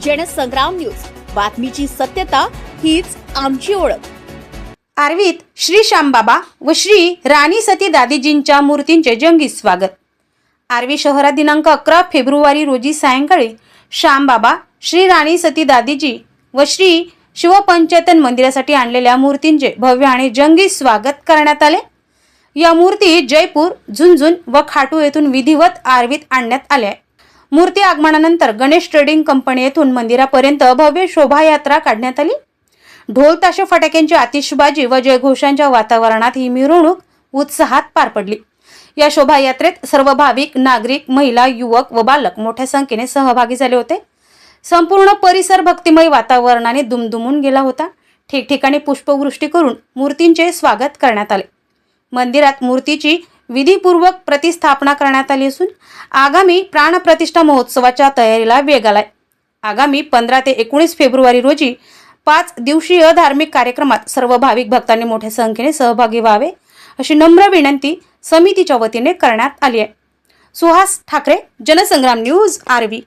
Jansangram news. बातमीची सत्यता हीच आमची ओळख. आर्वीत श्री श्यामबाबा व श्री राणी सती दादीजींच्या मूर्तींचे जंगी स्वागत. आर्वी शहरात दिनांक अकरा फेब्रुवारी रोजी सायंकाळी श्यामबाबा श्री राणी सती दादीजी व श्री शिवपंचेतन मंदिरासाठी आणलेल्या मूर्तींचे भव्य आणि जंगी स्वागत करण्यात आले. या मूर्ती जयपूर झुंझुन व खाटू येथून विधिवत आर्वीत आणण्यात आल्या. मूर्ती आगमनानंतर गणेश ट्रेडिंग कंपनी येथून मंदिरापर्यंत भव्य शोभायात्रा काढण्यात आली. ढोल ताशे फटाक्यांची आतिषबाजी व जयघोषांच्या वातावरणात ही मिरवणूक उत्साहात पार पडली. या शोभायात्रेत सर्व भाविक नागरिक महिला युवक व बालक मोठ्या संख्येने सहभागी झाले होते. संपूर्ण परिसर भक्तिमय वातावरणाने दुमदुमून गेला होता. ठिकठिकाणी पुष्पवृष्टी करून मूर्तींचे स्वागत करण्यात आले. मंदिरात मूर्तीची विधीपूर्वक प्रतिस्थापना करण्यात आली असून आगामी प्राणप्रतिष्ठा महोत्सवाच्या तयारीला वेग आलाय. आगामी पंधरा ते एकोणीस फेब्रुवारी रोजी पाच दिवसीय धार्मिक कार्यक्रमात सर्व भाविक भक्तांनी मोठ्या संख्येने सहभागी व्हावे अशी नम्र विनंती समितीच्या वतीने करण्यात आली आहे. Suhas Thackeray Jansangram news RV.